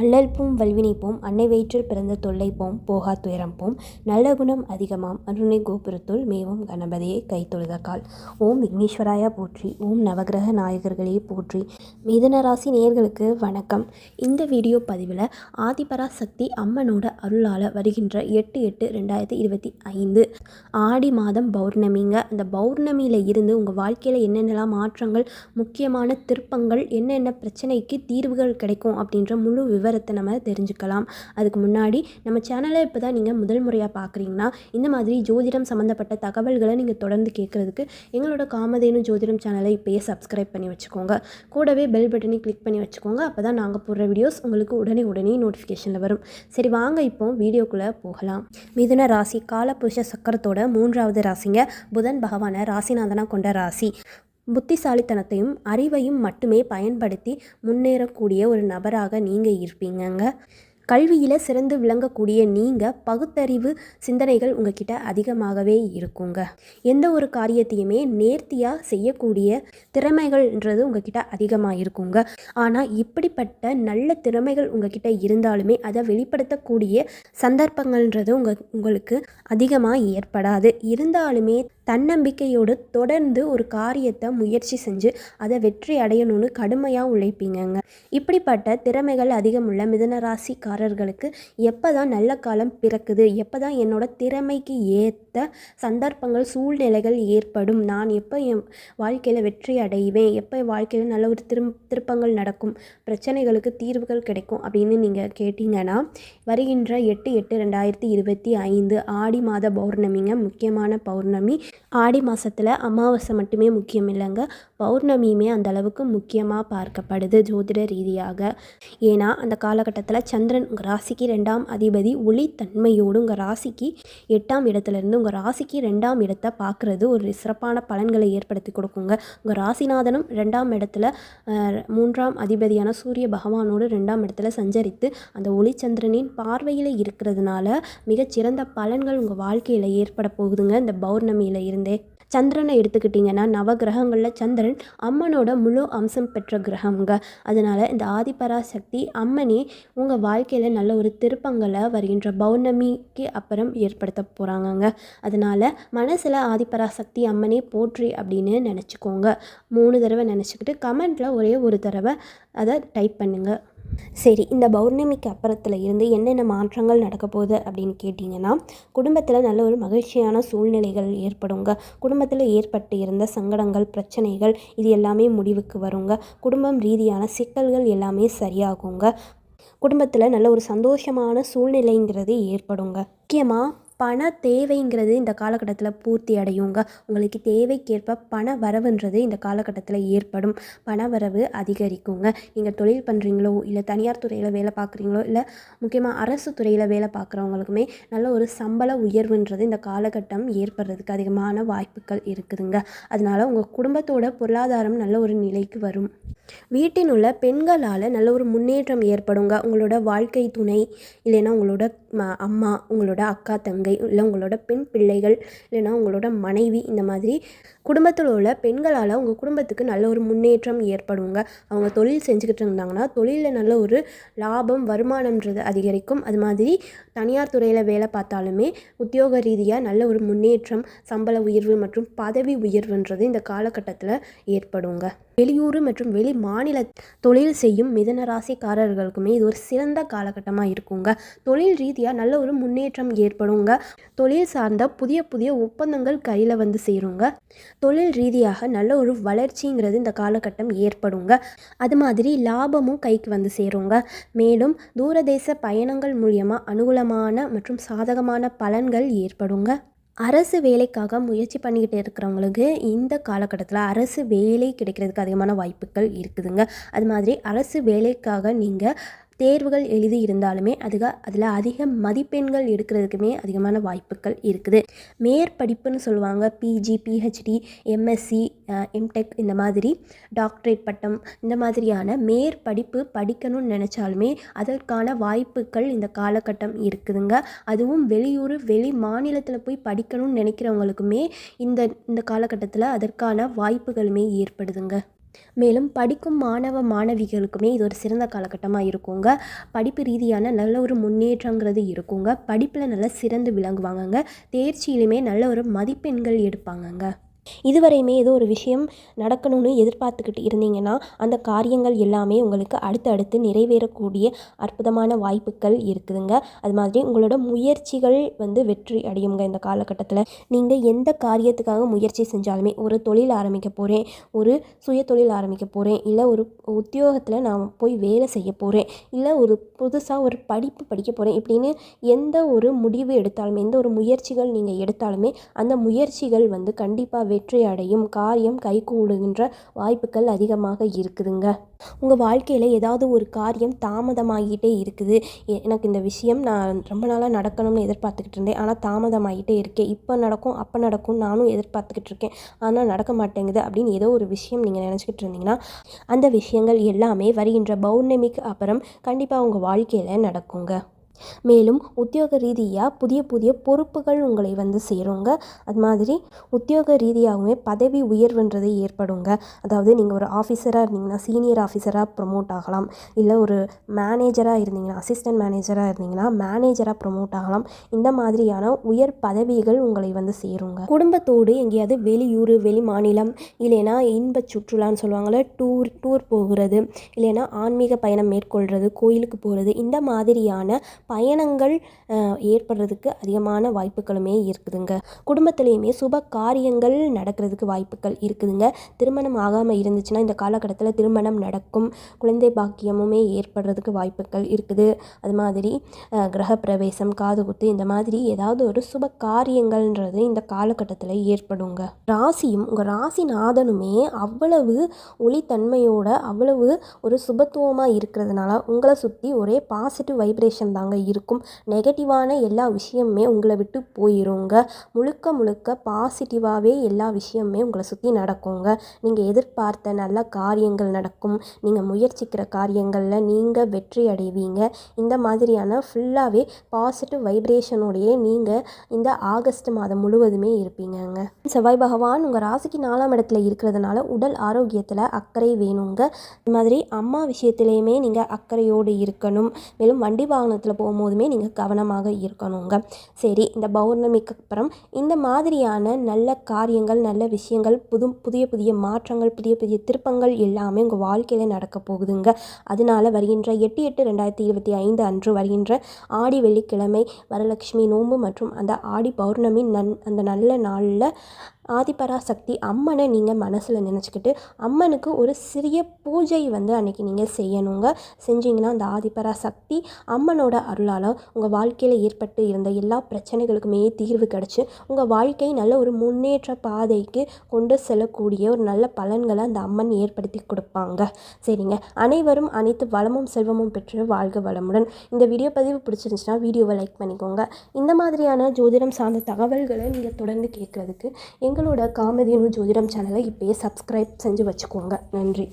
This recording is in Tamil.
அல்லல் வல்வினைப்போம் அன்னை வயிற்றில் பிறந்த தொல்லைப்போம் போகா துயரம்போம் நல்ல குணம் அதிகமாம் அருணை கோபுரத்துள் மேவும் கணபதியை கைத்தொழுதக்கால் ஓம் விக்னேஸ்வராயா போற்றி ஓம் நவகிரக நாயகர்களே போற்றி. மிதனராசி நேர்களுக்கு நேயர்களுக்கு வணக்கம். இந்த வீடியோ பதிவில் ஆதிபராசக்தி அம்மனோட அருளால் வருகின்ற எட்டு எட்டு ரெண்டாயிரத்தி இருபத்தி ஐந்து ஆடி மாதம் பௌர்ணமிங்க. அந்த பௌர்ணமியில் இருந்து உங்கள் வாழ்க்கையில் என்னென்னலாம் மாற்றங்கள் முக்கியமான திருப்பங்கள் என்னென்ன பிரச்சனைக்கு தீர்வுகள் கிடைக்கும் அப்படின்ற முழு விவரம் விவரத்தை நம்ம தெரிஞ்சுக்கலாம். அதுக்கு முன்னாடி நம்ம சேனலை இப்போ தான் நீங்கள் முதல் முறையாக பார்க்குறீங்கன்னா இந்த மாதிரி ஜோதிடம் சம்மந்தப்பட்ட தகவல்களை நீங்கள் தொடர்ந்து கேட்குறதுக்கு எங்களோட காமதேனு ஜோதிடம் சேனலை இப்போயே சப்ஸ்கிரைப் பண்ணி வச்சுக்கோங்க. கூடவே பெல் பட்டனை கிளிக் பண்ணி வச்சுக்கோங்க. அப்போ தான் நாங்கள் போடுற வீடியோஸ் உங்களுக்கு உடனே உடனே நோட்டிஃபிகேஷனில் வரும். சரி வாங்க இப்போ வீடியோக்குள்ளே போகலாம். மிதுன ராசி காலபுருஷ சக்கரத்தோட மூன்றாவது ராசிங்க. புதன் பகவானை ராசிநாதனாக கொண்ட ராசி. புத்திசாலித்தனத்தையும் அறிவையும் மட்டுமே பயன்படுத்தி முன்னேறக்கூடிய ஒரு நபராக நீங்கள் இருப்பீங்கங்க. கல்வியில் சிறந்து விளங்கக்கூடிய நீங்கள் பகுத்தறிவு சிந்தனைகள் உங்ககிட்ட அதிகமாகவே இருக்குங்க. எந்த ஒரு காரியத்தையுமே நேர்த்தியாக செய்யக்கூடிய திறமைகள்ன்றது உங்ககிட்ட அதிகமாக இருக்குங்க. ஆனால் இப்படிப்பட்ட நல்ல திறமைகள் உங்ககிட்ட இருந்தாலுமே அதை வெளிப்படுத்தக்கூடிய சந்தர்ப்பங்கள்ன்றது உங்க உங்களுக்கு அதிகமாக ஏற்படாது. இருந்தாலுமே தன்னம்பிக்கையோடு தொடர்ந்து ஒரு காரியத்தை முயற்சி செஞ்சு அதை வெற்றி அடையணும்னு கடுமையாக உழைப்பீங்கங்க. இப்படிப்பட்ட திறமைகள் அதிகமுள்ள மிதனராசிக்காரர்களுக்கு எப்போ தான் நல்ல காலம் பிறக்குது எப்போ தான் என்னோட திறமைக்கு ஏற்ற சந்தர்ப்பங்கள் சூழ்நிலைகள் ஏற்படும் நான் எப்போ என் வாழ்க்கையில் வெற்றி அடைவேன் எப்போ என் வாழ்க்கையில் நல்ல ஒரு திரும் திருப்பங்கள் நடக்கும் பிரச்சனைகளுக்கு தீர்வுகள் கிடைக்கும் அப்படின்னு நீங்கள் கேட்டிங்கன்னா வருகின்ற எட்டு எட்டு ரெண்டாயிரத்தி இருபத்தி ஐந்து ஆடி மாத பௌர்ணமிங்க முக்கியமான பௌர்ணமி. ஆடி மாதத்தில் அமாவாசை மட்டுமே முக்கியம் இல்லைங்க. பௌர்ணமியுமே அந்த அளவுக்கு முக்கியமாக பார்க்கப்படுது ஜோதிட ரீதியாக. ஏன்னா அந்த காலகட்டத்தில் சந்திரன் உங்கள் ராசிக்கு ரெண்டாம் அதிபதி ஒளித்தன்மையோடு உங்கள் ராசிக்கு எட்டாம் இடத்துலேருந்து உங்கள் ராசிக்கு ரெண்டாம் இடத்தை பார்க்குறது ஒரு சிறப்பான பலன்களை ஏற்படுத்தி கொடுக்குங்க. உங்கள் ராசிநாதனும் ரெண்டாம் இடத்துல மூன்றாம் அதிபதியான சூரிய பகவானோடு ரெண்டாம் இடத்துல சஞ்சரித்து அந்த ஒளிச்சந்திரனின் பார்வையில் இருக்கிறதுனால மிகச்சிறந்த பலன்கள் உங்கள் வாழ்க்கையில் ஏற்பட போகுதுங்க. இந்த பௌர்ணமியில் இருந்தே. சந்திரனை எடுத்துக்கிட்டிங்கன்னா நவகிரகங்களில் சந்திரன் அம்மனோட முழு அம்சம் பெற்ற கிரகம்ங்க அதனால் இந்த ஆதிபராசக்தி அம்மனே உங்கள் வாழ்க்கையில் நல்ல ஒரு திருப்பங்களை வருகின்ற பௌர்ணமிக்கு அப்புறம் ஏற்படுத்த போகிறாங்கங்க அதனால் மனசில் ஆதிபராசக்தி அம்மனே போற்றி அப்படின்னு நினச்சிக்கோங்க. மூணு தடவை நினச்சிக்கிட்டு கமெண்ட்டில் ஒரே ஒரு தடவை அதை டைப் பண்ணுங்கள் சரி இந்த பௌர்ணமிக்கு அப்புறத்தில் இருந்து என்னென்ன மாற்றங்கள் நடக்க போகுது அப்படின்னு கேட்டிங்கன்னா குடும்பத்தில் நல்ல ஒரு மகிழ்ச்சியான சூழ்நிலைகள் ஏற்படுங்க. குடும்பத்தில் ஏற்பட்டு இருந்த சங்கடங்கள் பிரச்சனைகள் இது எல்லாமே முடிவுக்கு வருங்க. குடும்பம் ரீதியான சிக்கல்கள் எல்லாமே சரியாகுங்க. குடும்பத்தில் நல்ல ஒரு சந்தோஷமான சூழ்நிலைங்கிறது ஏற்படுங்க. முக்கியமாக பண தேவைங்கிறது இந்த காலகட்டத்தில் பூர்த்தி அடையுங்க. உங்களுக்கு தேவைக்கேற்ப பண வரவுன்றது இந்த காலகட்டத்தில் ஏற்படும். பண வரவு அதிகரிக்குங்க. நீங்கள் தொழில் பண்ணுறீங்களோ இல்லை தனியார் துறையில் வேலை பார்க்குறீங்களோ இல்லை முக்கியமாக அரசு துறையில் வேலை பார்க்குறவங்களுக்குமே நல்ல ஒரு சம்பள உயர்வுன்றது இந்த காலகட்டம் ஏற்படுறதுக்கு அதிகமான வாய்ப்புகள் இருக்குதுங்க. அதனால் உங்கள் குடும்பத்தோட பொருளாதாரம் நல்ல ஒரு நிலைக்கு வரும். வீட்டின் உள்ள பெண்களால் நல்ல ஒரு முன்னேற்றம் ஏற்படுங்க. உங்களோட வாழ்க்கை துணை இல்லைன்னா உங்களோட அம்மா உங்களோட அக்கா தங்கை இல்லை உங்களோட பெண் பிள்ளைகள் இல்லைன்னா உங்களோட மனைவி இந்த மாதிரி குடும்பத்தில் உள்ள பெண்களால் உங்கள் குடும்பத்துக்கு நல்ல ஒரு முன்னேற்றம் ஏற்படுங்க. அவங்க தொழில் செஞ்சுக்கிட்டு இருந்தாங்கன்னா தொழிலில் நல்ல ஒரு லாபம் வருமானம்ன்றது அதிகரிக்கும். அது மாதிரி தனியார் துறையில் வேலை பார்த்தாலுமே உத்தியோக ரீதியாக நல்ல ஒரு முன்னேற்றம் சம்பள உயர்வு மற்றும் பதவி உயர்வுன்றது இந்த காலகட்டத்தில் ஏற்படுங்க. வெளியூர் மற்றும் வெளி மாநில தொழில் செய்யும் மிதன ராசிக்காரர்களுக்குமே இது ஒரு சிறந்த காலகட்டமாக இருக்குங்க. தொழில் ரீதியாக நல்ல ஒரு முன்னேற்றம் ஏற்படுங்க. தொழில் சார்ந்த புதிய புதிய ஒப்பந்தங்கள் கையில் வந்து சேருங்க. தொழில் ரீதியாக நல்ல ஒரு வளர்ச்சிங்கிறது இந்த காலகட்டம் ஏற்படுங்க. அது மாதிரி லாபமும் கைக்கு வந்து சேருங்க. மேலும் தூரதேச பயணங்கள் மூலியமாக அனுகூலமான மற்றும் சாதகமான பலன்கள் ஏற்படுங்க. அரசு வேலைக்காக முயற்சி பண்ணிக்கிட்டு இருக்கிறவங்களுக்கு இந்த காலகட்டத்தில் அரசு வேலை கிடைக்கிறதுக்கு அதிகமான வாய்ப்புகள் இருக்குதுங்க. அது மாதிரி அரசு வேலைக்காக நீங்கள் தேர்வுகள் எழுதி இருந்தாலுமே அதுக அதில் அதிக மதிப்பெண்கள் எடுக்கிறதுக்குமே அதிகமான வாய்ப்புகள் இருக்குது. மேற்படிப்புன்னு சொல்லுவாங்க பிஜி பிஹெச்டி எம்எஸ்சி எம்டெக் இந்த மாதிரி டாக்டரேட் பட்டம் இந்த மாதிரியான மேற்படிப்பு படிக்கணும்னு நினச்சாலுமே அதற்கான வாய்ப்புகள் இந்த காலகட்டம் இருக்குதுங்க. அதுவும் வெளியூர் வெளி மாநிலத்தில் போய் படிக்கணும்னு நினைக்கிறவங்களுக்குமே இந்த இந்த காலகட்டத்தில் அதற்கான வாய்ப்புகளுமே ஏற்படுதுங்க. மேலும் படிக்கும் மாணவ மாணவிகளுக்குமே இது ஒரு சிறந்த காலகட்டமாக இருக்குங்க. படிப்பு ரீதியான நல்ல ஒரு முன்னேற்றங்கிறது இருக்குங்க. படிப்பில் நல்லா சிறந்து விளங்குவாங்கங்க. தேர்ச்சியிலுமே நல்ல ஒரு மதிப்பெண்கள் எடுப்பாங்கங்க. இதுவரையுமே ஏதோ ஒரு விஷயம் நடக்கணும்னு எதிர்பார்த்துக்கிட்டு இருந்தீங்கன்னா அந்த காரியங்கள் எல்லாமே உங்களுக்கு அடுத்தடுத்து நிறைவேறக்கூடிய அற்புதமான வாய்ப்புகள் இருக்குதுங்க. அது மாதிரி உங்களோட முயற்சிகள் வந்து வெற்றி அடையுங்க இந்த காலகட்டத்தில். நீங்கள் எந்த காரியத்துக்காக முயற்சி செஞ்சாலுமே ஒரு தொழில் ஆரம்பிக்க போகிறேன் ஒரு சுய தொழில் ஆரம்பிக்க போகிறேன் இல்லை ஒரு உத்தியோகத்தில் நான் போய் வேலை செய்ய போகிறேன் இல்லை ஒரு புதுசாக ஒரு படிப்பு படிக்க போகிறேன் இப்படின்னு எந்த ஒரு முடிவு எடுத்தாலுமே எந்த ஒரு முயற்சிகள் நீங்கள் எடுத்தாலுமே அந்த முயற்சிகள் வந்து கண்டிப்பாக வெற்றி அடையும் காரியம் கைகூடுகின்ற வாய்ப்புகள் அதிகமாக இருக்குதுங்க. உங்கள் வாழ்க்கையில் ஏதாவது ஒரு காரியம் தாமதமாகிட்டே இருக்குது. எனக்கு இந்த விஷயம் நான் ரொம்ப நாளாக நடக்கணும்னு எதிர்பார்த்துக்கிட்டு இருந்தேன். ஆனால் தாமதமாகிட்டே இருக்கேன் இப்போ நடக்கும் அப்போ நடக்கும் நானும் எதிர்பார்த்துக்கிட்டு இருக்கேன். ஆனால் நடக்க மாட்டேங்குது அப்படின்னு ஏதோ ஒரு விஷயம் நீங்கள் நினச்சிக்கிட்டு இருந்தீங்கன்னா அந்த விஷயங்கள் எல்லாமே வருகின்ற பௌர்ணமிக்கு அப்புறம் கண்டிப்பாக உங்கள் வாழ்க்கையில் நடக்குங்க. மேலும் உத்தியோக ரீதியாக புதிய புதிய பொறுப்புகள் உங்களை வந்து சேருங்க. அது மாதிரி உத்தியோக ரீதியாகவுமே பதவி உயர்வுன்றது ஏற்படுங்க. அதாவது நீங்கள் ஒரு ஆஃபீஸராக இருந்தீங்கன்னா சீனியர் ஆஃபீஸராக ப்ரொமோட் ஆகலாம். இல்லை ஒரு மேனேஜராக இருந்தீங்கன்னா அசிஸ்டன்ட் மேனேஜராக இருந்தீங்கன்னா மேனேஜராக ப்ரொமோட் ஆகலாம். இந்த மாதிரியான உயர் பதவிகள் உங்களை வந்து சேருங்க. குடும்பத்தோடு எங்கேயாவது வெளியூர் வெளி மாநிலம் இல்லைன்னா இன்ப சுற்றுலான்னு சொல்லுவாங்கள்ல டூர் டூர் போகிறது இல்லைன்னா ஆன்மீக பயணம் மேற்கொள்கிறது கோயிலுக்கு போகிறது இந்த மாதிரியான பயணங்கள் ஏற்படுறதுக்கு அதிகமான வாய்ப்புகளுமே இருக்குதுங்க. குடும்பத்துலேயுமே சுப காரியங்கள் நடக்கிறதுக்கு வாய்ப்புகள் இருக்குதுங்க. திருமணம் ஆகாமல் இருந்துச்சுன்னா இந்த காலகட்டத்தில் திருமணம் நடக்கும். குழந்தை பாக்கியமுமே ஏற்படுறதுக்கு வாய்ப்புகள் இருக்குது. அது மாதிரி கிரகப்பிரவேசம் காது குத்து இந்த மாதிரி ஏதாவது ஒரு சுப காரியங்கள்ன்றது இந்த காலகட்டத்தில் ஏற்படுங்க. ராசியும் உங்கள் ராசிநாதனுமே அவ்வளவு ஒளித்தன்மையோட அவ்வளவு ஒரு சுபத்துவமாக இருக்கிறதுனால உங்களை சுற்றி ஒரே பாசிட்டிவ் வைப்ரேஷன் தாங்க இருக்கும். நெகட்டிவான எல்லா விஷயமுமே உங்களை விட்டு போயிருங்க. முழுக்க முழுக்க பாசிட்டிவாகவே எல்லா விஷயமுமே உங்களை சுற்றி நடக்குங்க. நீங்கள் எதிர்பார்த்த நல்ல காரியங்கள் நடக்கும். நீங்கள் முயற்சிக்கிற காரியங்களில் நீங்கள் வெற்றி அடைவீங்க. இந்த மாதிரியான ஃபுல்லாகவே பாசிட்டிவ் வைப்ரேஷனோடையே நீங்கள் இந்த ஆகஸ்ட் மாதம் முழுவதுமே இருப்பீங்கங்க. செவ்வாய் பகவான் உங்கள் ராசிக்கு நாலாம் இடத்துல இருக்கிறதுனால உடல் ஆரோக்கியத்தில் அக்கறை வேணுங்க. இது மாதிரி அம்மா விஷயத்துலையுமே நீங்கள் அக்கறையோடு இருக்கணும். மேலும் வண்டி வாகனத்தில் போகும்போதுமே நீங்கள் கவனமாக இருக்கணுங்க. சரி இந்த பௌர்ணமிக்கு அப்புறம் இந்த மாதிரியான நல்ல காரியங்கள் நல்ல விஷயங்கள் புது புதிய புதிய மாற்றங்கள் புதிய புதிய திருப்பங்கள் எல்லாமே உங்கள் வாழ்க்கையில் நடக்க போகுதுங்க. அதனால வருகின்ற எட்டு எட்டு ரெண்டாயிரத்தி இருபத்தி ஐந்து அன்று வருகின்ற ஆடி வெள்ளிக்கிழமை வரலட்சுமி நோன்பு மற்றும் அந்த ஆடி பௌர்ணமி நன் அந்த நல்ல நாளில் ஆதிபராசக்தி அம்மனை நீங்கள் மனசில் நினச்சிக்கிட்டு அம்மனுக்கு ஒரு சிறிய பூஜை வந்து அன்னைக்கு நீங்கள் செய்யணுங்க. செஞ்சீங்கன்னா அந்த ஆதிபராசக்தி அம்மனோட அருளால் உங்கள் வாழ்க்கையில் ஏற்பட்டு இருந்த எல்லா பிரச்சனைகளுக்குமே தீர்வு கிடச்சி உங்கள் வாழ்க்கை நல்ல ஒரு முன்னேற்ற பாதைக்கு கொண்டு செல்லக்கூடிய ஒரு நல்ல பலன்களை அந்த அம்மன் ஏற்படுத்தி கொடுப்பாங்க. சரிங்க. அனைவரும் அனைத்து வளமும் செல்வமும் பெற்று வாழ்க வளமுடன். இந்த வீடியோ பதிவு பிடிச்சிருந்துச்சுன்னா வீடியோவை லைக் பண்ணிக்கோங்க. இந்த மாதிரியான ஜோதிடம் சார்ந்த தகவல்களை நீங்கள் தொடர்ந்து கேட்குறதுக்கு எங்களோட காமெதினு ஜோதிடம் சேனலை இப்போயே சப்ஸ்கிரைப் செஞ்சு வச்சுக்கோங்க. நன்றி.